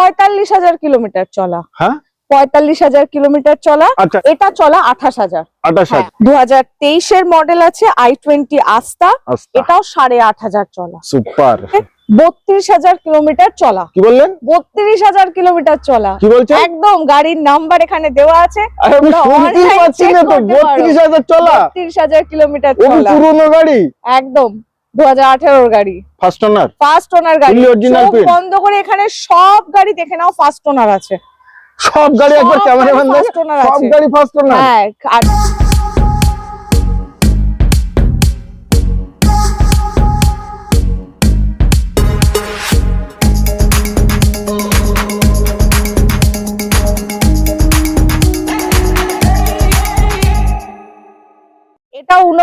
পঁয়তাল্লিশ হাজার কিলোমিটার চলা। হ্যাঁ? পঁয়তাল্লিশ হাজার কিলোমিটার চলা। আচ্ছা। এটা চলা আঠাশ হাজার। দু হাজার। তেইশের মডেল আছে আই টোয়েন্টি আস্তা এটাও সাড়ে আট হাজার চলা। সুপার। বত্রিশ হাজার কিলোমিটার চলা। কি বললেন? বত্রিশ হাজার কিলোমিটার চলা। কি বলছেন? একদম গাড়ির নাম্বার এখানে দেওয়া আছে। বত্রিশ হাজার চলা। বত্রিশ হাজার কিলোমিটার চলা। পুরোনো গাড়ি। একদম। দু হাজার আঠেরোর গাড়ি। ফার্স্ট ওনার ফার্স্ট ওনার গাড়ি। অরিজিনাল original বন্ধ করে এখানে সব গাড়ি দেখে নাও ফার্স্ট ওনার আছে। সব গাড়ি একবার ক্যামেরাম্যান সব আছে। গাড়ি ফার্স্ট ওনার হ্যাঁ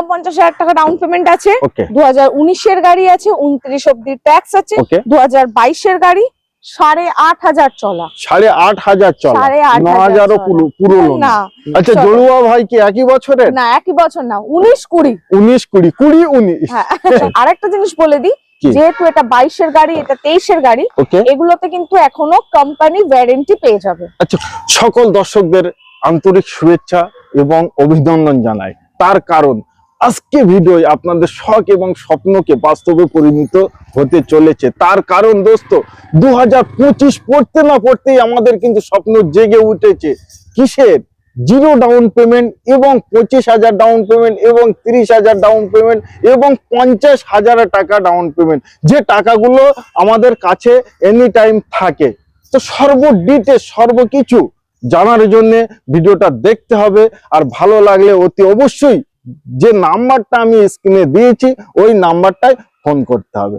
উনপঞ্চাশ হাজার টাকা ডাউন পেমেন্ট আছে দু হাজার উনিশের গাড়ি আছে উনত্রিশ অব্দি ট্যাক্স আছে দু হাজার বাইশের গাড়ি সাড়ে আট হাজার চলা। সাড়ে আট হাজার চলা। সাড়ে আট ন হাজারও চলা। না। না আচ্ছা জড়ুয়া ভাই কি একই বছরের? না একই বছর না উনিশ কুড়ি। উনিশ কুড়ি কুড়ি উনিশ। আরেকটা জিনিস বলে দিই যেহেতু এটা বাইশের গাড়ি এটা তেইশের গাড়ি এগুলোতে কিন্তু এখনও কোম্পানি ওয়ারেন্টি পেয়ে যাবে। আচ্ছা সকল দর্শকদের আন্তরিক শুভেচ্ছা এবং অভিনন্দন জানাই। তার কারণ আজকে ভিডিও আপনাদের শখ এবং স্বপ্নকে বাস্তবে পরিণত হতে চলেছে। তার কারণ দোস্ত দু হাজার পঁচিশ পড়তে না পড়তেই আমাদের কিন্তু স্বপ্ন জেগে উঠেছে। কিসের? জিরো ডাউন পেমেন্ট এবং পঁচিশ হাজার ডাউন পেমেন্ট এবং তিরিশ হাজার ডাউন পেমেন্ট এবং পঞ্চাশ হাজার টাকা ডাউন পেমেন্ট যে টাকাগুলো আমাদের কাছে এনি টাইম থাকে। তো সর্ব ডিটেলস সর্বকিছু জানার জন্যে ভিডিওটা দেখতে হবে। আর ভালো লাগলে অতি অবশ্যই যে নাম্বারটা আমি স্ক্রিনে দিয়েছি ওই নাম্বারটায় ফোন করতে হবে।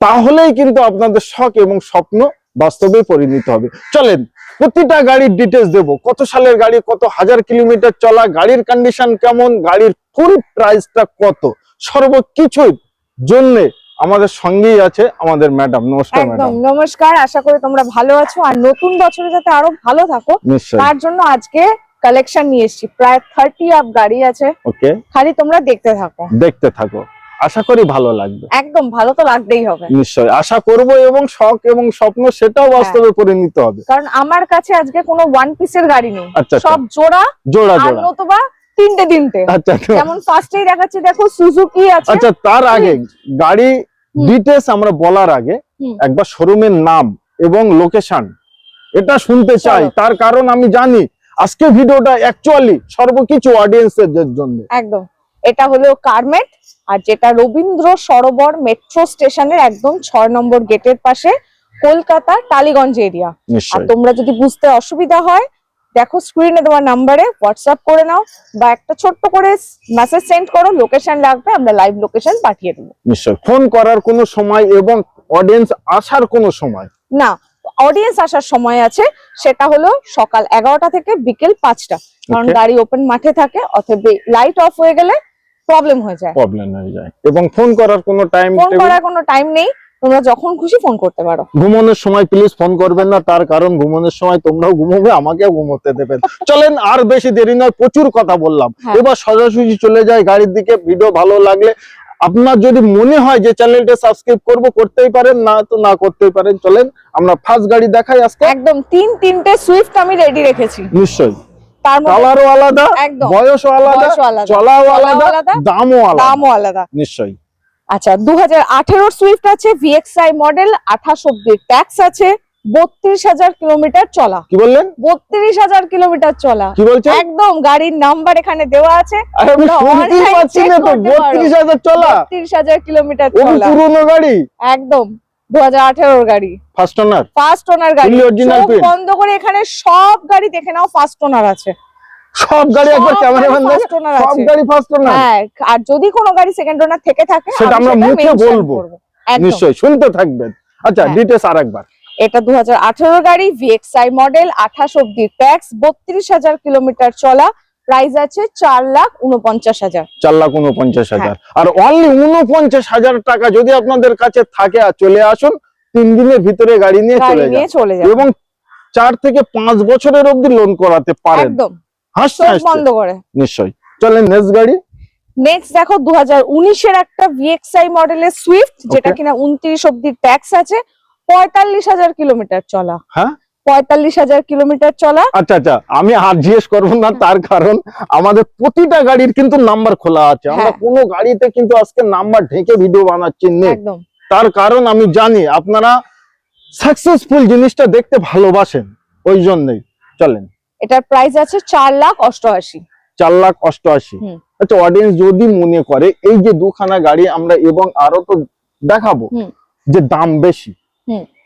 তাহলেই কিন্তু আপনাদের শখ এবং স্বপ্ন বাস্তবে পরিণত হবে। চলেন প্রতিটা গাড়ির ডিটেলস দেব। কত সালের গাড়ি কত হাজার কিলোমিটার চলা গাড়ির কন্ডিশন কেমন গাড়ির ফুল প্রাইসটা কত? সর্বকিছুর জন্য আমাদের সঙ্গেই আছে আমাদের ম্যাডাম নমস্কার একদম নমস্কার। আশা করি তোমরা ভালো আছো। আর নতুন বছরে যাতে আরও ভালো থাকো তার জন্য আজকে কালেকশন নিয়ে এসেছি। প্রায় থার্টি আপ গাড়ি আছে। ওকে খালি তোমরা দেখতে থাকো। দেখতে থাকো। আশা করি ভালো লাগবে। একদম ভালো তো লাগতেই হবে। নিশ্চয় আশা করব এবং শখ এবং স্বপ্ন সেটাও হ্যাঁ। বাস্তবে পরিণত হবে। কারণ আমার কাছে আজকে কোনো ওয়ান পিসের গাড়ি নেই। আচ্ছা আচ্ছা। সব জোড়া জোড়া জোড়া। নতুবা তিনটে তিনটে আচ্ছা আচ্ছা। যেমন ফার্স্টেই দেখাচ্ছি দেখো সুজুকি আছে। আচ্ছা তার আগে গাড়ি। ডিটেলস আমরা বলার আগে। একবার শোরুমের নাম এবং লোকেশন এটা শুনতে চাই। তার কারণ আমি জানি। আজকে ভিডিওটা অ্যাকচুয়ালি সর্বকিছু অডিয়েন্সের জন্য। একদম। এটা হলো কারমেট আর যেটা রবীন্দ্র সরোবর মেট্রো স্টেশনের একদম ছয় নম্বর গেটের পাশে কলকাতা টালিগঞ্জ এরিয়া আর তোমরা যদি বুঝতে অসুবিধা হয় দেখো স্ক্রিনে দেওয়া নাম্বারে হোয়াটসঅ্যাপ করে নাও বা একটা ছোট্ট করে মেসেজ সেন্ড করো লোকেশন লাগবে আমরা লাইভ লোকেশন পাঠিয়ে দেবো। নিশ্চয় ফোন করার কোনো সময় এবং অডিয়েন্স আসার কোনো সময়। না অডিয়েন্স আসার সময় আছে সেটা হলো সকাল এগারোটা থেকে বিকেল পাঁচটা। কারণ গাড়ি ওপেন মাঠে থাকে অথবা লাইট অফ হয়ে গেলে প্রবলেম হয়ে যায়। প্রবলেম হয়ে যায়। এবং ফোন করার কোনো টাইম ফোন করার কোনো টাইম নেই তোমরা যখন খুশি ফোন করতে পারো। ঘুমানোর সময় প্লিজ ফোন করবেন না তার কারণ ঘুমানোর সময় তোমরাও ঘুমোবে আমাকেও ঘুমোতে দেবেন। চলেন আর বেশি দেরি নয় প্রচুর কথা বললাম। হ্যাঁ। এবার সোজাসুজি চলে যায় গাড়ির দিকে ভিডিও ভালো লাগলে আপনার যদি মনে হয় যে চ্যানেলটা সাবস্ক্রাইব করব করতেই পারেন না তো না করতেই পারেন চলেন আমরা ফার্স্ট গাড়ি দেখাই আজকে। একদম তিন তিনটে সুইফট আমি রেডি রেখেছি। নিশ্চয়ই। কালারও আলাদা একদম। বয়সও আলাদা চলাও আলাদা, দামও আলাদা। দামও আলাদা। নিশ্চয়ই। আচ্ছা দু হাজার আঠেরো সুইফট আছে ভিএক্সআই মডেল আঠাশ অব্দি ট্যাক্স আছে বত্রিশ হাজার কিলোমিটার চলা। কি বললেন? বত্রিশ হাজার কিলোমিটার চলা। কি বলছেন? একদম গাড়ির নাম্বার এখানে দেওয়া আছে। বত্রিশ হাজার চলা। বত্রিশ হাজার কিলোমিটার চলা। পুরোনো গাড়ি? একদম দু হাজার গাড়ি। ফার্স্ট ওনার ফার্স্ট ওনার গাড়ি। বন্ধ করে এখানে সব গাড়ি দেখে নাও ফার্স্ট ওনার আছে। সব গাড়ি একবার ক্যামেরাম্যান গাড়ি first owner সব গাড়ি ফার্স্ট ওনার হ্যাঁ আর যদি কোনো গাড়ি সেকেন্ড ওনার থেকে থাকে সেটা আমরা মুখে বলব। নিশ্চয়ই শুনতে থাকবেন। আচ্ছা হ্যাঁ। ডিটেলস আর একবার এটা দু হাজার আঠেরো গাড়ি ভিএক্সআই মডেল আঠাশ অব্দি ট্যাক্স বত্রিশ হাজার কিলোমিটার চলা প্রাইস আছে চার লাখ উনপঞ্চাশ হাজার। চার লাখ উনপঞ্চাশ হ্যাঁ। হাজার আর অনলি উনপঞ্চাশ হাজার টাকা যদি আপনাদের কাছে থাকে আর চলে আসুন তিন দিনের ভিতরে গাড়ি নিয়ে চলে যান। যাবে এবং চার থেকে পাঁচ বছরের অবধি লোন করাতে পারেন। একদম। বন্ধ করে। নিশ্চয়ই। চলেন নেক্সট গাড়ি। নেক্সট দেখো দু হাজার উনিশের একটা ভিএক্সআই মডেলের সুইফট যেটা কিনা উনত্রিশ অব্দি ট্যাক্স আছে। পঁয়তাল্লিশ হাজার কিলোমিটার চলা। হ্যাঁ? পঁয়তাল্লিশ হাজার কিলোমিটার চলা। আচ্ছা আচ্ছা আমি আর জিজ্ঞেস করব না তার কারণ আমাদের প্রতিটা গাড়ির কিন্তু নাম্বার খোলা আছে। আমরা হ্যাঁ। কোনো গাড়িতে কিন্তু আজকে নাম্বার ঢেকে ভিডিও বানাচ্ছি একদম। তার কারণ আমি জানি আপনারা সাকসেসফুল জিনিসটা দেখতে ভালোবাসেন ওই জন্যই। চলেন। এটার প্রাইস আছে চার লাখ অষ্টআশি। চার লাখ অষ্টআশি। আচ্ছা অডিয়েন্স যদি মনে করে এই যে দুখানা গাড়ি আমরা এবং আরও তো দেখাবো যে দাম বেশি।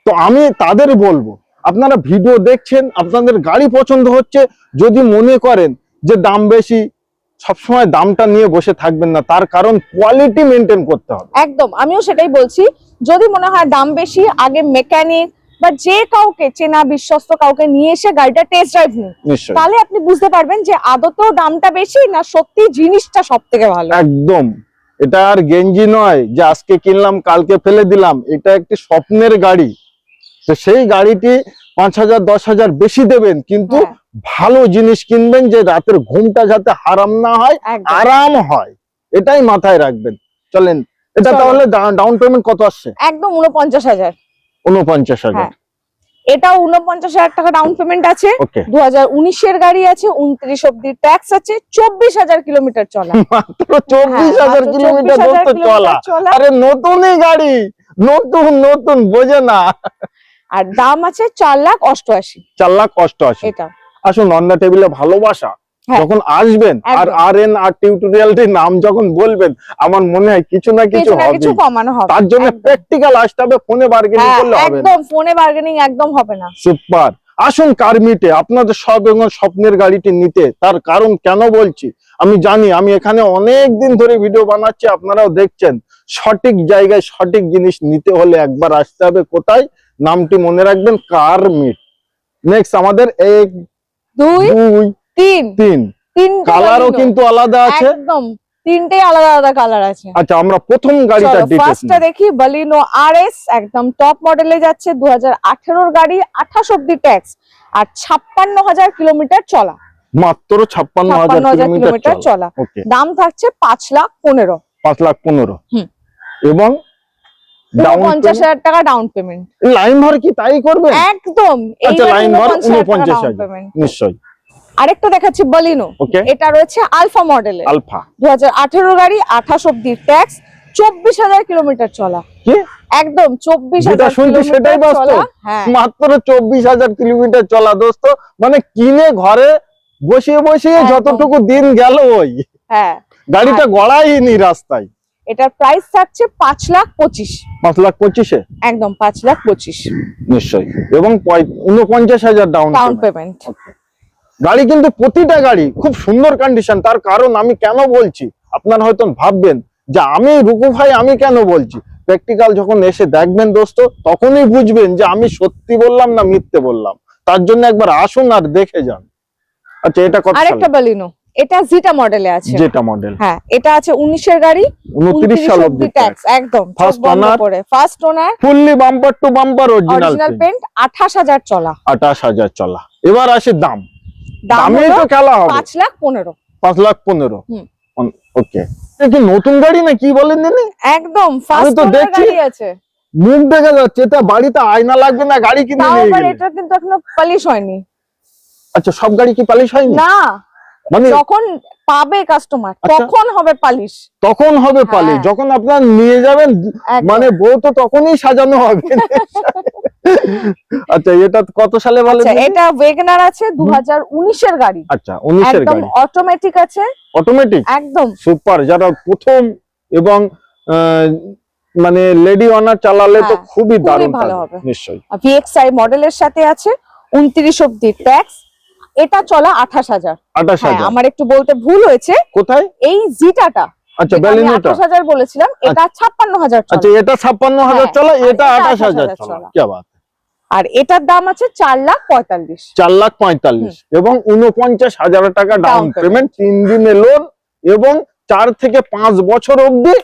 তো আমি তাদের বলব আপনারা ভিডিও দেখছেন আপনাদের গাড়ি পছন্দ হচ্ছে যদি মনে করেন যে দাম বেশি সবসময় দামটা নিয়ে বসে থাকবেন না তার কারণ কোয়ালিটি মেনটেন করতে হবে। একদম আমিও সেটাই বলছি যদি মনে হয় দাম বেশি আগে মেকানিক বা যে কাউকে চেনা বিশ্বস্ত কাউকে নিয়ে এসে গাড়িটা টেস্ট ড্রাইভ নিন। তাহলে আপনি বুঝতে পারবেন যে আদতেও দামটা বেশি না সত্যি জিনিসটা সব থেকে ভালো। একদম। এটা আর গেঞ্জি নয় যে আজকে কিনলাম কালকে ফেলে দিলাম এটা একটি স্বপ্নের গাড়ি। তো সেই গাড়িটি পাঁচ হাজার দশ হাজার বেশি দেবেন কিন্তু হ্যাঁ, ভালো জিনিস কিনবেন যে রাতের ঘুমটা যাতে হারাম না হয় আরাম হয় এটাই মাথায় রাখবেন। চলেন এটা তাহলে ডাউন পেমেন্ট কত আসছে? একদম উনপঞ্চাশ হাজার। উনপঞ্চাশ হাজার। হ্যাঁ। এটাও উনপঞ্চাশ হাজার টাকা ডাউন পেমেন্ট আছে। দু হাজার উনিশের গাড়ি আছে উনত্রিশ অব্দি ট্যাক্স আছে চব্বিশ হাজার কিলোমিটার চলা। মাত্র চব্বিশ হ্যাঁ, হাজার কিলোমিটার চলা। কিলোমিটার চলা। আরে নতুনই গাড়ি। নতুন নতুন বোঝে না। আর দাম আছে চার লাখ অষ্টআশি। চার লাখ অষ্টআশি। এটা। আসুন নন্দা টেবিলে ভালোবাসা। হ্যাঁ। যখন আসবেন আর আর এন আর টিউটোরিয়ালটির নাম যখন বলবেন আমার মনে হয় কিছু না কিছু হবে। কমানো হবে। তার জন্য। প্র্যাকটিক্যাল আসতে হবে ফোনে বার্গেনিং হ্যাঁ, করলে হবে একদম ফোনে বার্গেনিং একদম হবে না। সুপার আসুন কার্মিটে আপনাদের সব এবং স্বপ্নের গাড়িটি নিতে। তার কারণ কেন বলছি? আমি জানি আমি এখানে অনেক দিন ধরে ভিডিও বানাচ্ছি আপনারাও দেখছেন। সঠিক জায়গায় সঠিক জিনিস নিতে হলে একবার আসতে হবে কোথায়? নামটি মনে রাখবেন কারমিট নেক্সট আমাদের এক দুই তিন। তিন। তিনটে কালারও কিন্তু আলাদা আছে। একদম। তিনটে আলাদা আলাদা কালার আছে। আচ্ছা আমরা প্রথম গাড়িটা চলো ফার্স্টটা দেখি বলিনো আরএস একদম টপ মডেলে যাচ্ছে গাড়ি ট্যাক্স আর ছাপ্পান্ন হাজার কিলোমিটার চলা। মাত্র ছাপ্পান্ন হাজার ছাপ্পান্ন হাজার কিলোমিটার কিলোমিটার চলা। দাম থাকছে পাঁচ লাখ পনেরো। পাঁচ লাখ পনেরো। হুম। এবং ডাউন পঞ্চাশ হাজার টাকা ডাউন পেমেন্ট লাইন ভর কি তাই করবেন? একদম। আচ্ছা লাইন ভর উনপঞ্চাশ হাজার। নিশ্চয়ই। আরেকটা দেখাচ্ছি বলিনো। এটা রয়েছে আলফা মডেল আলফা। দু হাজার আঠেরো গাড়ি আঠাশ অব্দি ট্যাক্স চব্বিশ হাজার কিলোমিটার চলা। একদম চব্বিশ হাজার শুনছি সেটাই কিলোমিটার বাস্তব? হ্যাঁ। মাত্র চব্বিশ হাজার কিলোমিটার চলা দোস্ত। মানে কিনে ঘরে বসিয়ে বসিয়ে। যতটুকু দিন গেল ওই। হ্যাঁ। গাড়িটা গড়াইনি রাস্তায়। এটার প্রাইস থাকছে পাঁচ লাখ পঁচিশ। পাঁচ লাখ পঁচিশে? একদম পাঁচ লাখ পঁচিশ। নিশ্চয়ই। এবং উনপঞ্চাশ হাজার ডাউন ডাউন পেমেন্ট গাড়ি কিন্তু প্রতিটা গাড়ি খুব সুন্দর কন্ডিশন তার কারণ আমি কেন বলছি? আপনারা হয়তো ভাববেন যে আমি রুকু ভাই আমি কেন বলছি? প্র্যাকটিক্যাল যখন এসে দেখবেন দোস্ত তখনই বুঝবেন যে আমি সত্যি বললাম না মিথ্যে বললাম। তার জন্য একবার আসুন আর দেখে যান। আচ্ছা এটা কত আরেকটা? বলিনো এটা জিটা মডেলে আছে। যেটা মডেল হ্যাঁ এটা আছে উনিশের গাড়ি উনত্রিশ সাল অব্দি অব্দি ট্যাক্স একদম বন্ধ owner, করে। First owner fully bumper to bumper original আঠাশ হাজার চলা। আঠাশ হাজার চলা। এবার আসে দাম। দাম দামে হলো তো খেলা হবে। লাখ পনেরো। পাঁচ লাখ পনেরো? হুম। ওকে কি নতুন গাড়ি না কি বলেন জানি? একদম ফার্স্ট। গাড়ি আছে। মুখ দেখা যাচ্ছে এটা বাড়িতে আয়না লাগবে না গাড়ি কিনে নিয়ে গেলে। এটা কিন্তু এখনও পালিশ হয়নি। আচ্ছা সব গাড়ি কি পালিশ হয়নি? না মানে যখন পাবে কাস্টমার আচ্ছা। তখন হবে পালিশ তখন হবে পালিশ হ্যাঁ। যখন আপনার নিয়ে যাবেন মানে বউ তো তখনই সাজানো হবে। আচ্ছা এটা কত সালে বলেন আচ্ছা এটা ওয়েগনার আছে দু হাজার উনিশের গাড়ি। আচ্ছা উনিশের একদম গাড়ি। অটোমেটিক আছে। অটোমেটিক একদম। সুপার যারা প্রথম এবং মানে লেডি অনার চালালে তো হ্যাঁ, খুবই দারুণ ভালো হবে। নিশ্চয়ই। ভিএক্সআই মডেলের সাথে আছে উনত্রিশ অবধি ট্যাক্স এটা চলা আঠাশ হাজার। আঠাশ হ্যাঁ হাজার। আমার একটু বলতে ভুল হয়েছে। কোথায়? এই জিটাটা আচ্ছা ব্যালিনোটা আঠাশ হাজার বলেছিলাম এটা ছাপ্পান্ন হাজার আচ্ছা এটা ছাপ্পান্ন হাজার হ্যাঁ, চলা এটা এটা আঠাশ 28,000 হাজার চলা। চলা। কি বাত। আর এটার দাম আছে চার লাখ পঁয়তাল্লিশ। চার লাখ পঁয়তাল্লিশ। এবং উনপঞ্চাশ হাজার টাকা ডাউন পেমেন্ট তিন দিনে লোন এবং চার থেকে পাঁচ বছর অব্দি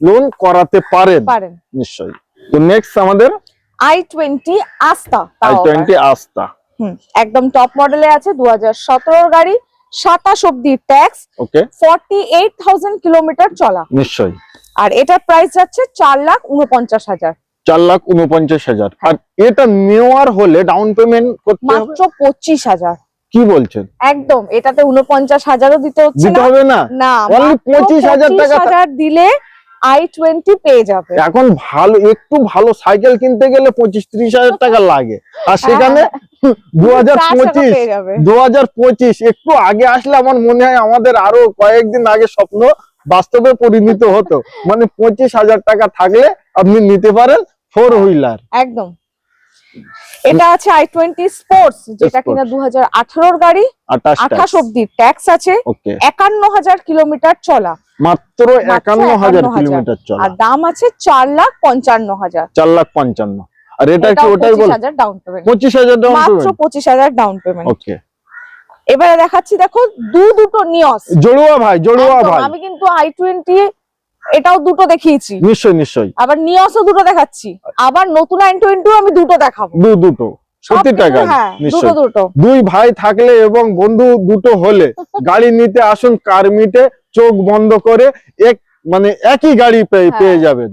লোন করাতে পারেন। পারেন। নিশ্চয়ই। তো নেক্সট আমাদের I twenty Asta I twenty Asta হুম, একদম টপ মডেলে আছে দু হাজার গাড়ি সাতাশ অব্দি tax okay forty eight thousand kilometre চলা। নিশ্চয়ই। আর এটার প্রাইস যাচ্ছে চার লাখ উনপঞ্চাশ হাজার। চার লাখ উনপঞ্চাশ হাজার। আর এটা নেওয়ার হলে ডাউন পেমেন্ট করতে মাত্র পঁচিশ হাজার। কি বলছেন? একদম এটাতে উনপঞ্চাশ হাজারও দিতে হচ্ছে দিতে হবে না? মাত্র 25,000 টাকা দিলে আই টোয়েন্টি পেয়ে যাবে। এখন ভালো একটু ভালো সাইকেল কিনতে গেলে পঁচিশ ত্রিশ হাজার টাকা লাগে। আর সেখানে দু হাজার পঁচিশ দু হাজার পঁচিশ একটু আগে আসলে আমার মনে হয় আমাদের আরও কয়েকদিন আগে স্বপ্ন বাস্তবে পরিণত হতো। মানে পঁচিশ হাজার টাকা থাকলে আপনি নিতে পারেন। ফোর হুইলার একদম। এটা আছে আই টোয়েন্টি স্পোর্টস যেটা কিনা দু হাজার আঠারোর গাড়ি। আঠাশ অব্দি ট্যাক্স আছে। একান্ন হাজার কিলোমিটার চলা। মাত্র একান্ন হাজার কিলোমিটার চলা। আর দাম আছে চার লাখ পঞ্চান্ন হাজার চার লাখ পঞ্চান্ন। আর এটা কি ওটাই বল হাজার ডাউন পেমেন্ট পঁচিশ হাজার ডাউন মাত্র পঁচিশ হাজার ডাউন পেমেন্ট ওকে এবারে দেখাচ্ছি দেখো দু দুটো নিয়স। জড়ুয়া ভাই জড়ুয়া ভাই। আমি কিন্তু আই টোয়েন্টি এটাও দুটো দেখিয়েছি। নিশ্চয় নিশ্চয় আবার নিয়সও দুটো দেখাচ্ছি। আবার নতুন টোয়েন্টিও আমি দুটো দেখাবো। দু দুটো। সব প্রতিটা গাড়ি হ্যাঁ দুটো দুই ভাই থাকলে এবং বন্ধু দুটো হলে গাড়ি নিতে আসুন কার মিটে চোখ বন্ধ করে এক মানে একই গাড়ি পেয়ে হ্যাঁ। যাবেন।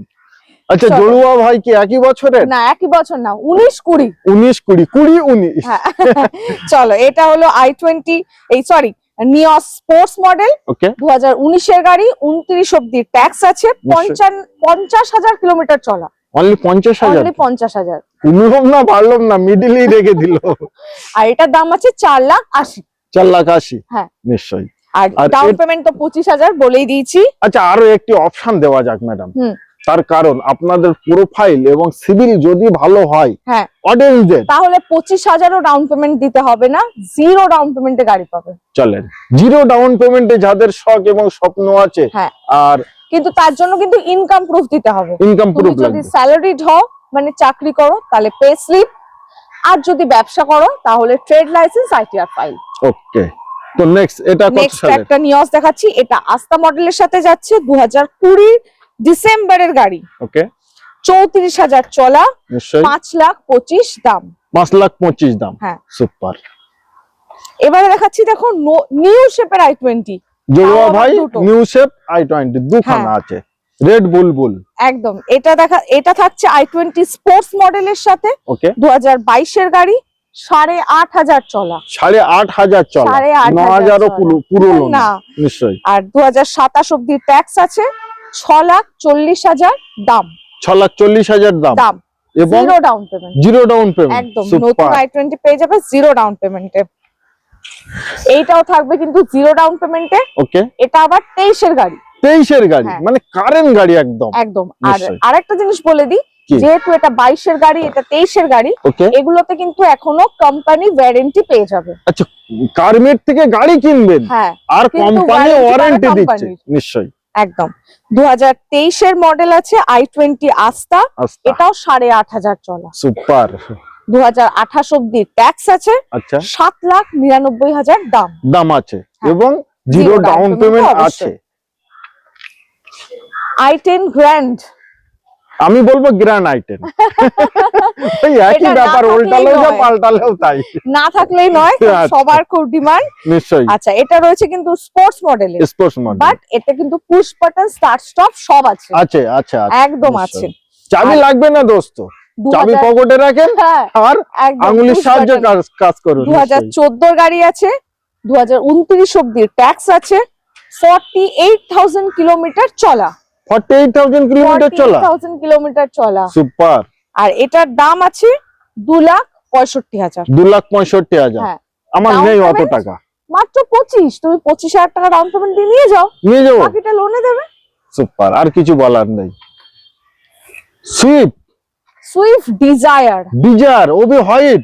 আচ্ছা জড়ুয়া ভাই কি একই বছরের? না একই বছর না উনিশ কুড়ি। উনিশ কুড়ি কুড়ি উনিশ। হ্যাঁ। চলো এটা হলো আই টোয়েন্টি এই সরি নিয়স স্পোর্টস মডেল দু হাজার উনিশের গাড়ি উনত্রিশ অব্দি ট্যাক্স আছে পঞ্চাশ হাজার কিলোমিটার চলা। অনলি পঞ্চাশ হাজার? পঞ্চাশ হাজার। কমলাম না বাড়লাম না মিডিলেই রেখে দিল। আর এটার দাম আছে চার লাখ আশি। চার লাখ আশি। হ্যাঁ। নিশ্চয়ই। আর ডাউন পেমেন্ট তো পঁচিশ হাজার বলেই দিয়েছি। আচ্ছা আরও একটি অপশন দেওয়া যাক ম্যাডাম হুম। তার কারণ আপনাদের প্রোফাইল এবং সিভিল যদি ভালো হয় হ্যাঁ। অডিয়েন্সদের তাহলে পঁচিশ হাজারও ডাউন পেমেন্ট দিতে হবে না জিরো ডাউন পেমেন্টে গাড়ি পাবে। চলেন। জিরো ডাউন পেমেন্টে যাদের শখ এবং স্বপ্ন আছে হ্যাঁ। আর কিন্তু তার জন্য কিন্তু ইনকাম প্রুফ দিতে হবে। ইনকাম প্রুফ যদি লাগবে। স্যালারিড হও মানে চাকরি করো তাহলে পে স্লিপ আর যদি ব্যবসা করো তাহলে trade licence ITR file okay তো নেক্সট এটা কত নেক্সট একটা নিউজ দেখাচ্ছি। এটা আস্তা মডেলের সাথে যাচ্ছে। দু হাজার কুড়ি ডিসেম্বরের গাড়ি। ওকে চৌত্রিশ হাজার চলা পাঁচ লাখ পঁচিশ দাম। পাঁচ লাখ পঁচিশ দাম। হ্যাঁ। সুপার এবারে দেখাচ্ছি দেখো নিউ শেপের আই টোয়েন্টি জড়ুয়া ভাই নিউ শেপ আই টোয়েন্টি দুখানা হ্যাঁ। আছে। রেড বুলবুল একদম। এটা দেখা এটা থাকছে আই টোয়েন্টি স্পোর্টস মডেলের সাথে। ওকে দু হাজার বাইশের গাড়ি সাড়ে আট হাজার চলা। সাড়ে আট হাজার চলা। সাড়ে আট হাজারও পুরো না। নিশ্চয়ই। আর দু হাজার সাতাশ অব্দি ট্যাক্স আছে। ছ লাখ চল্লিশ হাজার দাম। ছ লাখ চল্লিশ হাজার দাম। দাম। এবং zero down payment zero down payment একদম নতুন আই টোয়েন্টি পেয়ে যাবে জিরো ডাউন পেমেন্টে এইটাও থাকবে কিন্তু জিরো ডাউন পেমেন্টে ওকে এটা আবার তেইশের গাড়ি। তেইশের গাড়ি হ্যাঁ। মানে কারেন্ট গাড়ি একদম। একদম। আর। আরেকটা জিনিস বলে দিই যেহেতু এটা বাইশের গাড়ি এটা তেইশের গাড়ি এগুলোতে কিন্তু এখনও কোম্পানি ওয়ারেন্টি পেয়ে যাবে। আচ্ছা কারমেট থেকে গাড়ি কিনবেন। হ্যাঁ আর কোম্পানি ওয়ারেন্টি দিচ্ছে। নিশ্চয়ই। একদম। দু হাজার তেইশের মডেল আছে আই টোয়েন্টি আস্তা এটাও সাড়ে আট হাজার চলা। সুপার। দু হাজার আঠাশ অব্দি ট্যাক্স আছে। আচ্ছা। সাত লাখ নিরানব্বই হাজার দাম। দাম আছে। হ্যাঁ। এবং জিরো ডাউন পেমেন্ট আছে। আই টেন গ্র্যান্ড আমি বলব গ্র্যান্ড আইটেম ওই একই ব্যাপার উল্টালেও যা। পাল্টালেও তাই। না থাকলেই নয় আচ্ছা। সবার খুব ডিমান্ড। নিশ্চয়ই। আচ্ছা এটা রয়েছে কিন্তু স্পোর্টস মডেলে স্পোর্টস মডেল। বাট এতে কিন্তু পুশ বাটন স্টার্ট স্টপ সব আছে। আছে একদম আছে। চাবি লাগবে না দোস্ত? চাবি পকেটে রাখেন হ্যাঁ আর push সাহায্যে কাজ করুন দু হাজার চোদ্দোর গাড়ি আছে দু হাজার উনত্রিশ অব্দি ট্যাক্স আছে ফর্টি এইট থাউজেন্ড কিলোমিটার চলা। ফর্টি এইট থাউজেন্ড কিলোমিটার চলা কিলোমিটার চলা সুপার আর এটার দাম আছে দু লাখ পঁয়ষট্টি হাজার। দু লাখ পঁয়ষট্টি হাজার। হ্যাঁ। আমার নেই অত টাকা। মাত্র পঁচিশ। তুমি পঁচিশ হাজার টাকা ডাউন পেমেন্ট দিয়ে নিয়ে যাও। নিয়ে যাব। বাকিটা লোনে দেবে। সুপার আর কিছু বলার নেই। সুইফট সুইফট ডিজায়ার ডিজার ওবি হোয়াইট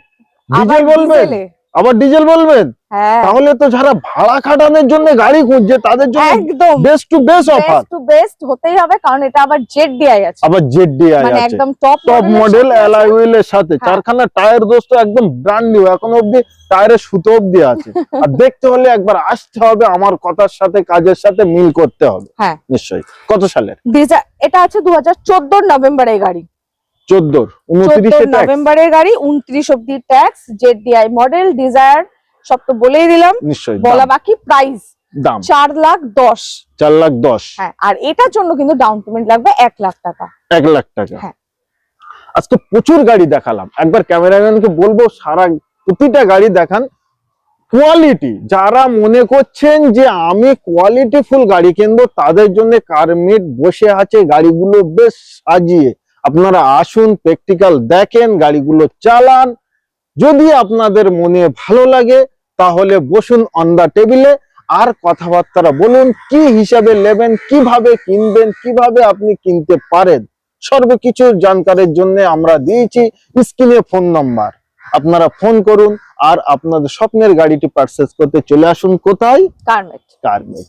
ডিজেল বলবেন? আবার ডিজেল বলবেন? তাহলে তো যারা ভাড়া খাটানোর জন্য গাড়ি খুঁজছে তাদের জন্য একদম। Best to best offer best to best হতেই হবে কারণ এটা আবার জেড ডিআই আছে। আবার জেড ডিআই মানে আছে। একদম টপ টপ মডেল অ্যালয় হুইলের সাথে। হ্যাঁ। চারখানা টায়ার দোস্ত একদম ব্র্যান্ড নিউ এখন অবধি টায়ারের সুতো অবধি আছে। আর দেখতে হলে একবার আসতে হবে আমার কথার সাথে কাজের সাথে মিল করতে হবে। হ্যাঁ। নিশ্চয়ই। কত সালের? এটা আছে দু হাজার চোদ্দোর নভেম্বরের গাড়ি। চোদ্দোর। চোদ্দ উনত্রিশে নভেম্বরের গাড়ি উনত্রিশ অব্দি tax Z DI model Dzire সব তো বলেই দিলাম। নিশ্চয়ই বলা বাকি প্রাইস দাম। চার লাখ দশ। চার লাখ দশ। হ্যাঁ আর এটার জন্য কিন্তু ডাউন পেমেন্ট লাগবে এক লাখ টাকা। এক লাখ টাকা। হ্যাঁ। আজকে প্রচুর গাড়ি দেখালাম। একবার ক্যামেরাম্যানকে বলব সারা প্রতিটা গাড়ি দেখান। কোয়ালিটি যারা মনে করছেন যে আমি কোয়ালিটি ফুল গাড়ি কিনবো তাদের জন্য কারমেট বসে আছে গাড়িগুলো বেশ সাজিয়ে। আপনারা আসুন প্র্যাকটিক্যাল দেখেন গাড়িগুলো চালান। যদি আপনাদের মনে ভালো লাগে তাহলে বসুন অন দা টেবিলে আর কথাবার্তারা বলুন কি হিসাবে নেবেন কীভাবে কিনবেন কীভাবে আপনি কিনতে পারেন সর্বকিছুর জানকারের জন্য আমরা দিয়েছি স্ক্রিনে ফোন নাম্বার আপনারা ফোন করুন আর আপনাদের স্বপ্নের গাড়িটি পারচেস করতে চলে আসুন কোথায়? কারমেট কারমেট